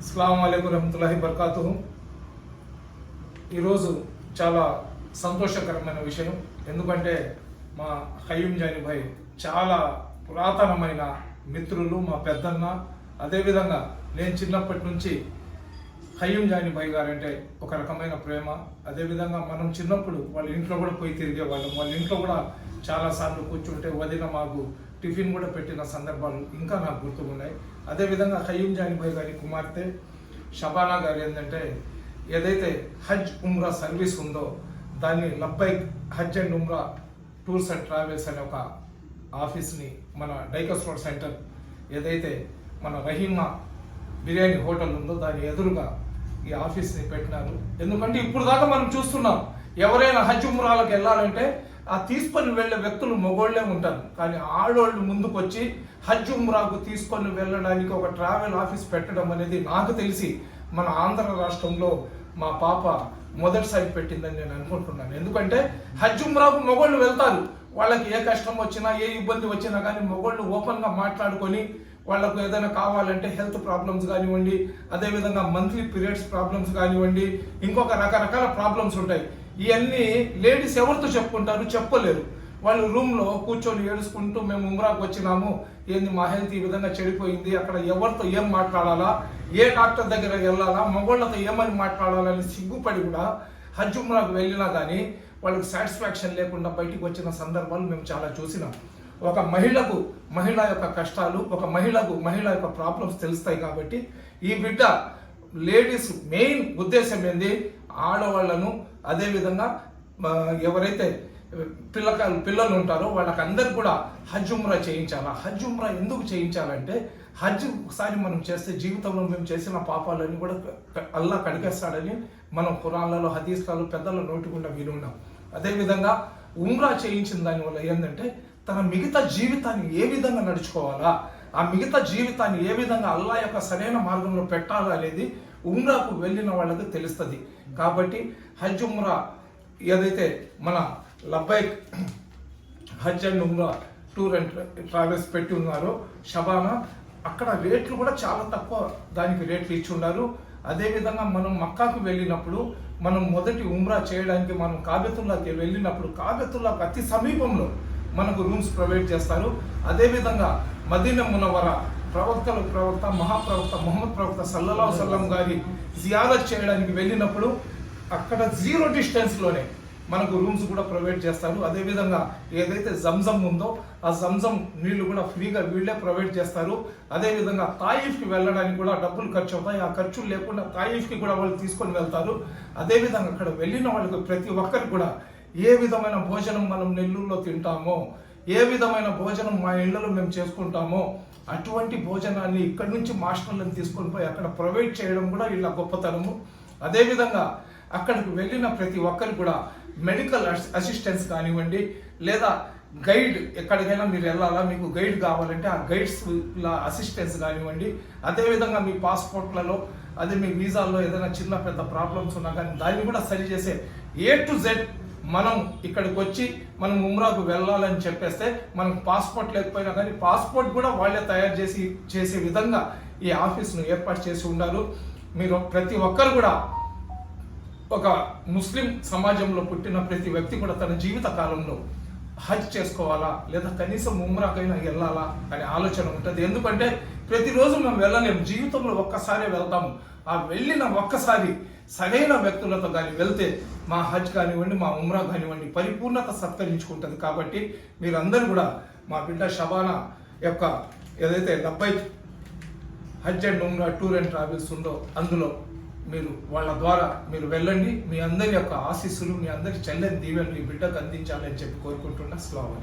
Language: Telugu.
అస్సలం అయికు రహమతుల్లాహి బర్కాతు ఈరోజు చాలా సంతోషకరమైన విషయం. ఎందుకంటే మా హయ్యం జాని భాయ్ చాలా పురాతనమైన మిత్రులు మా పెద్దన్న. అదేవిధంగా నేను చిన్నప్పటి నుంచి హయ్యం జాని భాయ్ గారు అంటే ఒక రకమైన ప్రేమ. అదేవిధంగా మనం చిన్నప్పుడు వాళ్ళ ఇంట్లో కూడా పోయి తిరిగేవాళ్ళం వాళ్ళ ఇంట్లో కూడా చాలాసార్లు కూర్చుంటే వదిన మాకు టిఫిన్ కూడా పెట్టిన సందర్భాలు ఇంకా నాకు గుర్తుకున్నాయి అదేవిధంగా హయ్యం జానిబాయ్ గారి కుమార్తె షబానా గారు ఏంటంటే ఏదైతే హజ్ ఉమ్రా సర్వీస్ ఉందో దాన్ని Labbaik Hajj and Umrah tours and travels అనే ఒక ఆఫీస్ని మన డైకస్ రోడ్ సెంటర్ ఏదైతే మన రహీమా బిర్యానీ హోటల్ ఉందో దాని ఎదురుగా ఈ ఆఫీస్ని పెట్టినారు. ఎందుకంటే ఇప్పుడు దాకా మనం చూస్తున్నాం ఎవరైనా హజ్ ఉమ్రాలకు వెళ్ళాలంటే ఆ తీసుకొని వెళ్ళే వ్యక్తులు మగోళ్ళే ఉంటారు. కానీ ఆడోళ్ళు ముందుకు వచ్చి హజ్ ఉమ్రాకు తీసుకొని వెళ్ళడానికి ఒక ట్రావెల్ ఆఫీస్ పెట్టడం అనేది నాకు తెలిసి మన ఆంధ్ర రాష్ట్రంలో మా పాప మొదటిసారి పెట్టిందని నేను అనుకుంటున్నాను. ఎందుకంటే హజ్ ఉమ్రాకు మగోళ్ళు వెళ్తారు. వాళ్ళకి ఏ కష్టం వచ్చినా ఏ ఇబ్బంది వచ్చినా కానీ మగోళ్ళు ఓపెన్గా మాట్లాడుకొని వాళ్ళకు ఏదైనా కావాలంటే హెల్త్ ప్రాబ్లమ్స్ కానివ్వండి అదేవిధంగా మంత్లీ పీరియడ్స్ ప్రాబ్లమ్స్ కానివ్వండి ఇంకొక రకరకాల ప్రాబ్లమ్స్ ఉంటాయి. ఇవన్నీ లేడీస్ ఎవరితో చెప్పుకుంటారు? చెప్పలేరు. వాళ్ళు రూమ్లో కూర్చొని ఏడుచుకుంటూ మేము ఉమ్రాకు వచ్చినాము. ఏంది మా హెల్త్ ఈ విధంగా చెడిపోయింది? అక్కడ ఎవరితో ఏం మాట్లాడాలా? ఏ డాక్టర్ దగ్గర వెళ్ళాలా? మగోళ్ళతో ఏమని మాట్లాడాలని సిగ్గుపడి కూడా హజ్ ఉమ్రాకు వెళ్ళినా కానీ వాళ్ళకి సాటిస్ఫాక్షన్ లేకుండా బయటికి వచ్చిన సందర్భాలు మేము చాలా చూసినాం. ఒక మహిళకు మహిళ యొక్క కష్టాలు ఒక మహిళకు మహిళ యొక్క ప్రాబ్లమ్స్ తెలుస్తాయి కాబట్టి ఈ బిడ్డ లేడీస్ మెయిన్ ఉద్దేశం ఏంది? ఆడవాళ్ళను అదేవిధంగా ఎవరైతే పిల్లకాయలు పిల్లలు ఉంటారో వాళ్ళకందరికి కూడా హజ్ ఉమ్రా చేయించాలా? హజ్ ఉమ్రా ఎందుకు చేయించాలంటే హజ్ ఒకసారి మనం చేస్తే జీవితంలో మేము చేసిన పాపాలన్నీ కూడా అల్లా కడిగేస్తాడని మనం కురాళ్ళలో హదీస్లలో పెద్దల నోటికుండా వినున్నాం. అదేవిధంగా ఉమ్రా చేయించిన దానివల్ల ఏంటంటే తన మిగతా జీవితాన్ని ఏ విధంగా నడుచుకోవాలా? ఆ మిగతా జీవితాన్ని ఏ విధంగా అల్లా యొక్క సరైన మార్గంలో పెట్టాలా అనేది ఉమ్రాకు వెళ్ళిన వాళ్ళకి తెలుస్తుంది. కాబట్టి హజ్ ఉమ్రా ఏదైతే మన Labbaik Hajj and Umrah tour and travels పెట్టి ఉన్నారో షబానా అక్కడ రేట్లు కూడా చాలా తక్కువ దానికి రేట్లు ఇచ్చి ఉన్నారు అదేవిధంగా మనం మక్కాకు వెళ్ళినప్పుడు మనం మొదటి ఉమ్రా చేయడానికి మనం కాబెతుల్లాకి వెళ్ళినప్పుడు కాబెతుల్లాకు అతి సమీపంలో మనకు రూమ్స్ ప్రొవైడ్ చేస్తారు. అదేవిధంగా మదీన మునవర ప్రవక్తలు ప్రవక్త మహాప్రవక్త మొహమ్మద్ ప్రవక్త సల్లల్లాహు సల్లం గారి జియారత్ చేయడానికి వెళ్ళినప్పుడు అక్కడ జీరో డిస్టెన్స్లోనే మనకు రూమ్స్ కూడా ప్రొవైడ్ చేస్తారు. అదేవిధంగా ఏదైతే జంజం ఉందో ఆ జంజం నీళ్ళు కూడా ఫ్రీగా వీళ్ళే ప్రొవైడ్ చేస్తారు. అదేవిధంగా తాయిఫ్కి వెళ్ళడానికి కూడా డబ్బులు ఖర్చు అవుతాయి. ఆ ఖర్చులు లేకుండా తాయిఫ్కి కూడా వాళ్ళు తీసుకొని వెళ్తారు. అదేవిధంగా అక్కడ వెళ్ళిన వాళ్ళకి ప్రతి ఒక్కరికి కూడా ఏ విధమైన భోజనం మనం నెల్లూరులో తింటామో ఏ విధమైన భోజనం మా ఇళ్ళలో మేము చేసుకుంటామో అటువంటి భోజనాన్ని ఇక్కడి నుంచి మాస్టర్లను తీసుకొని పోయి అక్కడ ప్రొవైడ్ చేయడం కూడా వీళ్ళ గొప్పతనము. అదేవిధంగా అక్కడికి వెళ్ళిన ప్రతి ఒక్కరికి కూడా మెడికల్ అసిస్టెన్స్ కానివ్వండి లేదా గైడ్ ఎక్కడికైనా మీరు వెళ్ళాలా మీకు గైడ్ కావాలంటే ఆ గైడ్స్ అసిస్టెన్స్ కానివ్వండి అదేవిధంగా మీ పాస్పోర్ట్లలో అదే మీ వీసాల్లో ఏదైనా చిన్న పెద్ద ప్రాబ్లమ్స్ ఉన్నా కానీ దాన్ని కూడా సరి చేసే ఏ టు జెడ్ మనం ఇక్కడికి వచ్చి మనం ఉమ్రాకు వెళ్ళాలని చెప్పేస్తే మనకు పాస్పోర్ట్ లేకపోయినా కానీ పాస్పోర్ట్ కూడా వాళ్ళే తయారు చేసి చేసే విధంగా ఈ ఆఫీస్ను ఏర్పాటు చేసి ఉండాలి మీరు ప్రతి ఒక్కరు కూడా ఒక ముస్లిం సమాజంలో పుట్టిన ప్రతి వ్యక్తి కూడా తన జీవిత కాలంలో హజ్ చేసుకోవాలా లేదా కనీసం ఉమ్రాకైనా వెళ్ళాలా అనే ఆలోచన ఉంటుంది. ఎందుకంటే ప్రతిరోజు మనం వెళ్ళలేము. జీవితంలో ఒక్కసారి వెళ్తాము. ఆ వెళ్ళిన ఒక్కసారి సరైన వ్యక్తులతో కానీ వెళ్తే మా హజ్ కానివ్వండి మా ఉమ్రా కానివ్వండి పరిపూర్ణత సత్కరించుకుంటుంది కాబట్టి మీరందరూ కూడా మా బిడ్డ షబానా యొక్క ఏదైతే డెబ్బై Hajj and Umrah tour and travels ఉందో అందులో మీరు వాళ్ళ ద్వారా మీరు వెళ్ళండి. మీ అందరి యొక్క ఆశీస్సులు మీ అందరి చెల్లని దీవెనలు ఈ బిడ్డకు అందించాలని చెప్పి కోరుకుంటున్నా. అస్సలాము